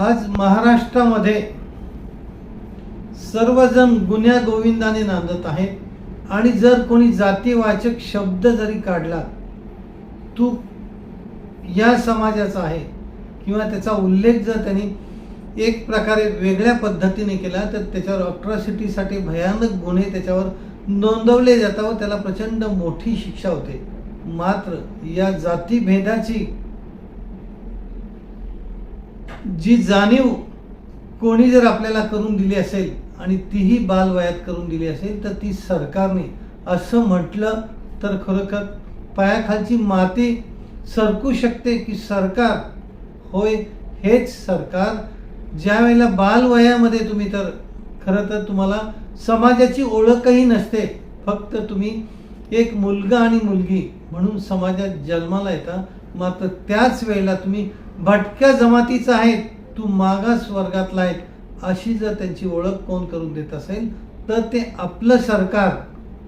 आज महाराष्ट्रामध्ये सर्वजण गुन्ह्या गोविंदाने नांदत आहेत. आणि जर कोणी जातीवाचक शब्द जरी काढला तू या समाजाचा आहे. किंवा त्याचा उल्लेख जर त्यांनी एक प्रकारे वेगळ्या पद्धतीने केला तर त्याच्यावर अट्रॉसिटीसाठी भयानक गुन्हे त्याच्यावर नोंदवले जातात व त्याला प्रचंड मोठी शिक्षा होते. मात्र या जातीभेदाची जी जाणीव कोणी जर आपल्याला करून दिली असेल आणि तीही बालवयात करून दिली असेल तर ती सरकारने असं म्हटलं तर खरोखर पायाखालची माती सरकू शकते की सरकार? होय हेच सरकार. ज्या वेळेला बालवयामध्ये तुम्ही तर खरं तर तुम्हाला समाजाची ओळखही नसते. फक्त तुम्ही एक मुलगा आणि मुलगी म्हणून समाजात जन्माला येता. मात्र त्याच वेळेला तुम्ही भटक्या जमातीचा आहे तू मागास वर्गातला आहे अशी जर त्यांची ओळख कोण करून देत असेल तर ते आपलं सरकार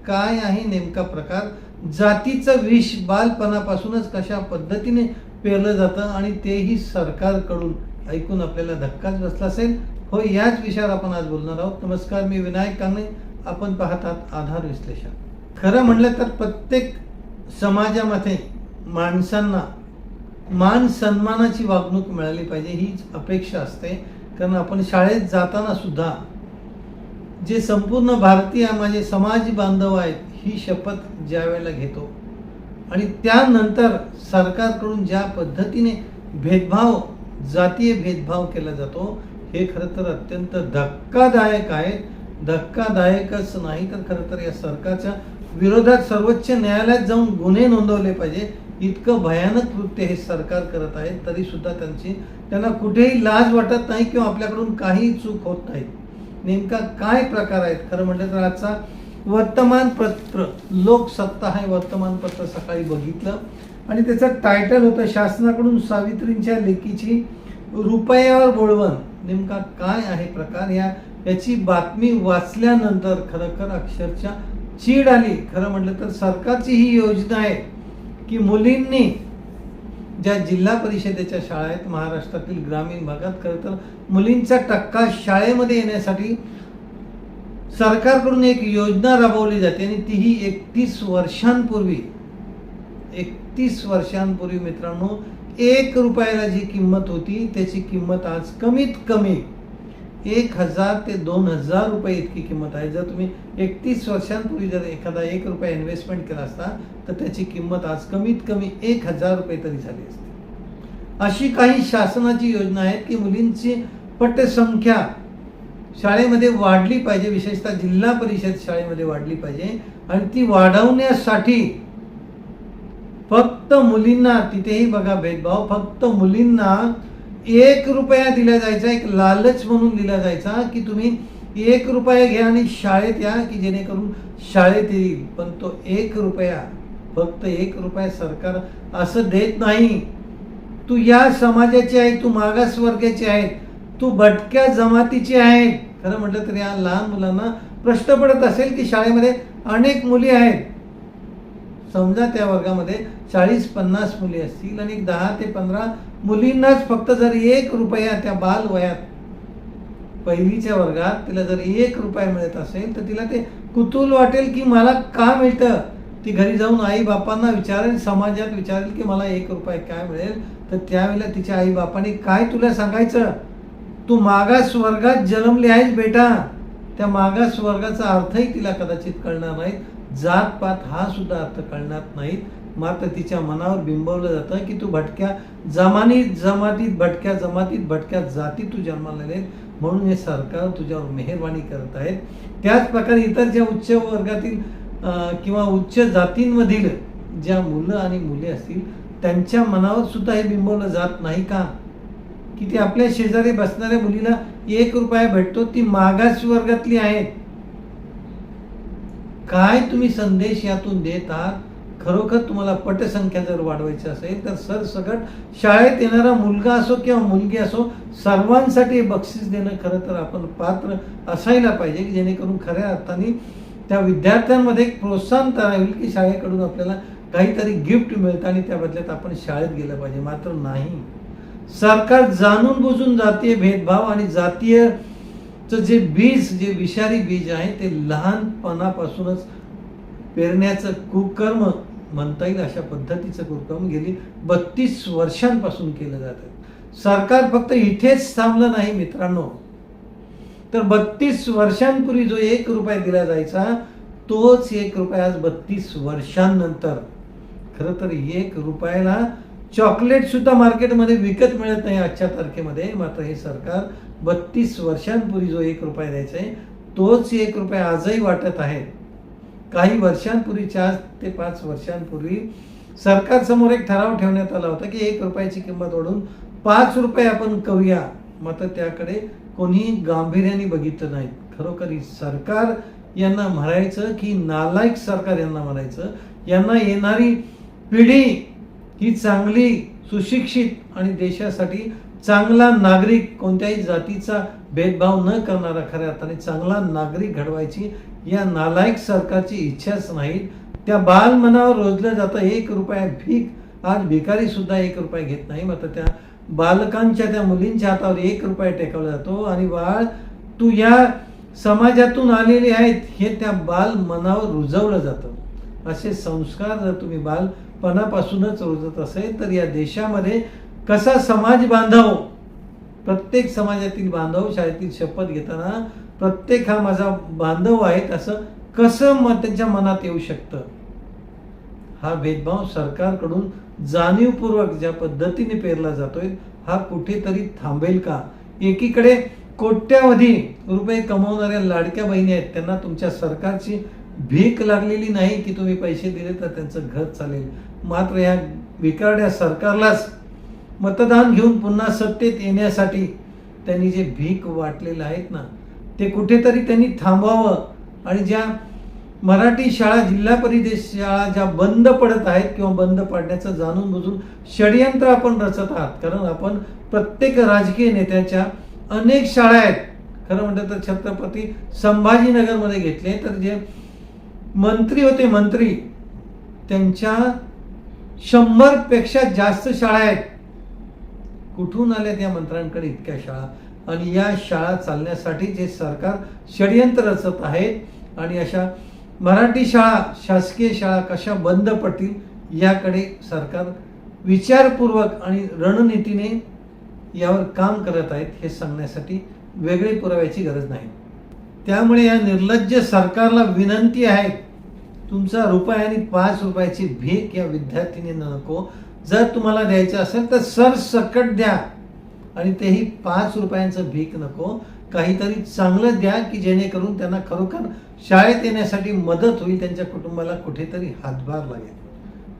काय आहे नेमका प्रकार? जातीचं विष बालपणापासूनच कशा पद्धतीने पेरलं जातं आणि तेही सरकारकडून ऐकून आपल्याला धक्काच बसला असेल? हो याच विषयावर आपण आज बोलणार आहोत. नमस्कार मी विनायक कांगणे. आपण पाहतात आधार विश्लेषण. खरं म्हटलं तर प्रत्येक समाजामध्ये माणसांना मान सन्मानाची वागणूक मिळाली पाहिजे हीच अपेक्षा असते. कारण आपण शाळेत जाताना सुद्धा जे संपूर्ण भारतीय माझे समाज बांधव आहेत ही शपथ ज्या वेळेला घेतो. आणि त्यानंतर सरकारकडून ज्या पद्धतीने भेदभाव जातीय भेदभाव केला जातो हे खरं तर अत्यंत धक्कादायक आहे धक्कादायकच नाही तर खरं तर या सरकारच्या विरोधात सर्वोच्च न्यायालयात जाऊन गुन्हे नोंदवले पाहिजे इतकं भयानक कृत्य हे सरकार करत आहे तरी सुद्धा त्यांची त्यांना कुठेही लाज वाटत नाही किंवा आपल्याकडून काही चूक होत नाही. नेमका काय प्रकार आहेत? खरं म्हटलं तर आजचा वर्तमानपत्र लोकसत्ता हे वर्तमानपत्र सकाळी बघितलं. आणि त्याचं टायटल होतं शासनाकडून सावित्रींच्या लेखीची रुपयावर बोळवण. नेमका काय आहे प्रकार? या याची बातमी वाचल्यानंतर खरोखर अक्षरशः चीड आली. खरं म्हटलं तर सरकारची ही योजना आहे की मुलींनी ज्या जिल्हा परिषदेच्या शाळा आहेत महाराष्ट्रातील ग्रामीण भागात खरं तर मुलींचा टक्का शाळेमध्ये येण्यासाठी सरकारकडून एक योजना राबवली जाते आणि तीही एकतीस वर्षांपूर्वी एकतीस वर्षांपूर्वी मित्रांनो एक रुपयाला जी किंमत होती त्याची किंमत आज कमीत कमी एक हजार ते दोन हजार रुपये इतकी किंमत आहे. जर तुम्ही एकतीस वर्षांपूर्वी जर एखादा एक रुपया इन्व्हेस्टमेंट केला असता तर त्याची किंमत आज कमीत कमी एक हजार रुपये तरी झाली असते. अशी काही शासनाची योजना आहे की मुलींची पटसंख्या शाळेमध्ये वाढली पाहिजे विशेषतः जिल्हा परिषद शाळेमध्ये वाढली पाहिजे. आणि ती वाढवण्यासाठी फक्त मुलींना तिथेही बघा भेदभाव फक्त मुलींना एक रुपया दिला जायचा एक लालच म्हणून दिला जायचा की तुम्ही एक रुपया घ्या आणि शाळेत या की जेणेकरून शाळेत येईल. पण तो एक रुपया फक्त एक रुपया सरकार असं देत नाही. तू या समाजाची आहे तू मागास वर्गाची आहे तू भटक्या जमातीची आहे. खरं म्हटलं तर या लहान मुलांना प्रश्न पडत असेल की शाळेमध्ये अनेक मुली आहेत. समजा त्या वर्गामध्ये चाळीस पन्नास मुली असतील आणि दहा ते पंधरा मुलींनाच फक्त जर एक रुपया त्या बाल वयात पहिलीच्या वर्गात तिला जर एक रुपया मिळत असेल तर तिला ते कुतूल वाटेल की मला का मिळतं? ती घरी जाऊन आई बापांना विचारेल समाजात विचारेल की मला एक रुपया काय मिळेल? तर त्यावेळेला तिच्या आई बापाने काय तुला सांगायचं? तू मागास वर्गात जन्मली आहेस बेटा. त्या मागास वर्गाचा अर्थही तिला कदाचित कळणार नाही जात पात हा सुद्धा अर्थ कळणार नाहीत. मात्र तिच्या मनावर बिंबवलं जातं की तू भटक्या जमानीत जमातीत भटक्या जमातीत भटक्या जाती तू जन्माला आले म्हणून हे सरकार तुझ्यावर मेहरबानी करत आहेत. त्याच प्रकारे इतर ज्या उच्च वर्गातील किंवा उच्च जातींमधील ज्या मुलं आणि मुली असतील त्यांच्या मनावर सुद्धा हे बिंबवलं जात नाही का? की ते आपल्या शेजारी बसणाऱ्या मुलीला एक रुपया भेटतो ती मागास वर्गातली आहे. काय तुम्ही संदेश यातून देत आहात? खरोखर तुम्हाला पटसंख्या जर वाढवायची असेल तर सरसकट शाळेत येणारा मुलगा असो किंवा मुलगी असो सर्वांसाठी बक्षीस देणं खरं तर आपण पात्र असायला पाहिजे की जेणेकरून खऱ्या अर्थाने त्या विद्यार्थ्यांमध्ये एक प्रोत्साहन तयार होईल की शाळेकडून आपल्याला काहीतरी गिफ्ट मिळतं आणि त्या बदल्यात आपण शाळेत गेलं पाहिजे. मात्र नाही. सरकार जाणून बुजून जातीय भेदभाव आणि जातीयचं जे बीज जे विषारी बीज आहे ते लहानपणापासूनच पेरण्याचं कुकर्म म्हणता येईल अशा पद्धतीचं कुरकम गेली. बत्तीस वर्षांपासून केलं जातं सरकार फक्त इथेच थांबलं नाही मित्रांनो. तर बत्तीस वर्षांपूर्वी जो एक रुपया दिला जायचा तोच एक रुपया आज बत्तीस वर्षांनंतर. खरं तर एक रुपयाला चॉकलेट सुद्धा मार्केटमध्ये विकत मिळत नाही आजच्या तारखेमध्ये. मात्र हे सरकार बत्तीस वर्षांपूर्वी जो एक रुपया द्यायचा आहे तोच एक रुपया आजही वाटत आहे. काही वर्षांपूर्वी चार ते पाच वर्षांपूर्वी सरकारसमोर एक ठराव ठेवण्यात आला होता की एक रुपयाची किंमत वाढून पाच रुपये आपण करूया. मात्र त्याकडे कोणी गांभीर्याने बघितलं नाही. खरोखर सरकार यांना म्हणायचं की नालायक सरकार यांना म्हणायचं यांना येणारी पिढी ही चांगली सुशिक्षित आणि देशासाठी चांगला नागरिक कोणत्याही जातीचा भेदभाव न करणारा खऱ्या अर्थाने चांगला नागरिक घडवायची या नालायक सरकारची इच्छाच नाही. त्या बाल मनावर रोजलं जातं एक रुपया भीक आज भिकारी सुद्धा एक रुपया घेत नाही. मात्र त्या बालकांच्या त्या मुलींच्या हातावर एक रुपया टेकवला जातो. आणि बाळ तू या समाजातून आलेले आहेत हे त्या बाल मनावर रुजवलं जातं. असे संस्कार जर तुम्ही बालपणापासूनच रुजत असेल तर या देशामध्ये कसा समाज बांधव? प्रत्येक समाजातील बांधव शाळेतील शपथ घेताना प्रत्येक हा माझा बांधव आहे असं कसं मग त्यांच्या मनात येऊ शकतं? हा भेदभाव सरकारकडून जाणीवपूर्वक ज्या पद्धतीने पेरला जातोय हा कुठेतरी थांबेल का? एकीकडे कोट्यावधी रुपये कमवणाऱ्या लाडक्या बहिणी आहेत त्यांना तुमच्या सरकारची भीक लागलेली नाही की तुम्ही पैसे दिले तर त्यांचं घर चालेल. मात्र या विकारड्या सरकारलाच मतदान घेऊन पुन्हा सत्तेत येण्यासाठी त्यांनी जे भीक वाटलेलं आहेत ना ते कुठेतरी त्यांनी थांबवावं. आणि ज्या मराठी शाळा जिल्हा परिषद शाळा ज्या बंद पडत आहेत किंवा बंद पाडण्याचं जाणून बुजून षडयंत्र आपण रचत आहात. कारण आपण प्रत्येक राजकीय नेत्याच्या अनेक शाळा आहेत. खरं म्हटलं तर छत्रपती संभाजीनगरमध्ये घेतले तर जे मंत्री होते मंत्री त्यांच्या शंभरपेक्षा जास्त शाळा आहेत. कुठून आल्या त्या मंत्र्यांकडे इतक्या शाळा? आणि या शाळा चालण्यासाठी जे सरकार षडयंत्र रचत आहे आणि अशा मराठी शाळा शासकीय शाळा कशा बंद पडतील याकडे सरकार विचारपूर्वक आणि रणनीतीने यावर काम करत आहेत हे सांगण्यासाठी वेगळे पुराव्याची गरज नाही. त्यामुळे या निर्लज्ज सरकारला विनंती आहे तुमचा रुपया आणि पाच रुपयाची भीक या विद्यार्थिनी नको. जर तुम्हाला द्यायचं असेल तर सरसकट द्या. आणि तेही पाच रुपयांचं भीक नको. काहीतरी चांगलं द्या की जेणेकरून त्यांना खरोखर शाळेत येण्यासाठी मदत होईल त्यांच्या कुटुंबाला कुठेतरी हातभार लागेल.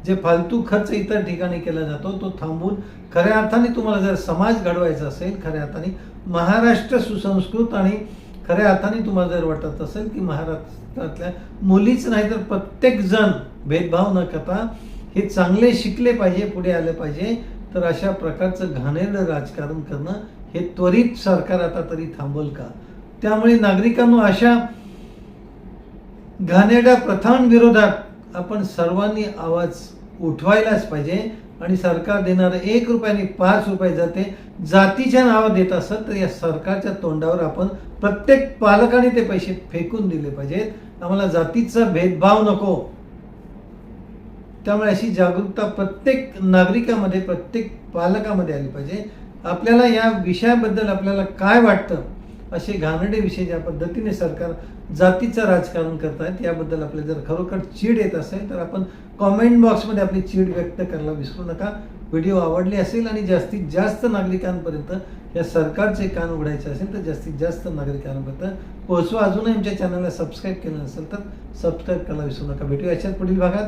जे फालतू खर्च इतर ठिकाणी केला जातो तो थांबून खऱ्या अर्थाने तुम्हाला जर समाज घडवायचा असेल खऱ्या अर्थाने महाराष्ट्र सुसंस्कृत आणि खऱ्या अर्थाने तुम्हाला जर वाटत असेल की महाराष्ट्रातल्या मुलीच नाही तर प्रत्येकजण भेदभाव न करता हे चांगले शिकले पाहिजे पुढे आले पाहिजे तर अशा प्रकारचं घाणेरडं राजकारण करणं हे त्वरित सरकार आता तरी थांबल का? त्यामुळे नागरिकांनो अशा घाणेरड्या प्रथांविरोधात आपण सर्वांनी आवाज उठवायलाच पाहिजे आणि सरकार देणारं एक रुपयाने पाच रुपये जाते जातीच्या नावं देत असत तर या सरकारच्या तोंडावर आपण प्रत्येक पालकाने ते पैसे फेकून दिले पाहिजेत. आम्हाला जातीचा भेदभाव नको. त्यामुळे अशी जागरूकता प्रत्येक नागरिकामध्ये प्रत्येक पालकामध्ये आली पाहिजे. आपल्याला या विषयाबद्दल आपल्याला काय वाटतं असे घाणेरडे विषय ज्या पद्धतीने सरकार जातीचं राजकारण करत आहेत याबद्दल आपल्याला जर खरोखर चीड येत असेल तर आपण कॉमेंट बॉक्समध्ये आपली चीड व्यक्त करायला विसरू नका. व्हिडिओ आवडले असेल आणि जास्तीत जास्त नागरिकांपर्यंत या सरकारचे कान उघडायचे असेल तर जास्तीत जास्त नागरिकांपर्यंत पोहोचवा. अजूनही आमच्या चॅनलला सबस्क्राईब केलं नसेल तर सबस्क्राईब करायला विसरू नका. भेटूया याच्यात पुढील भागात.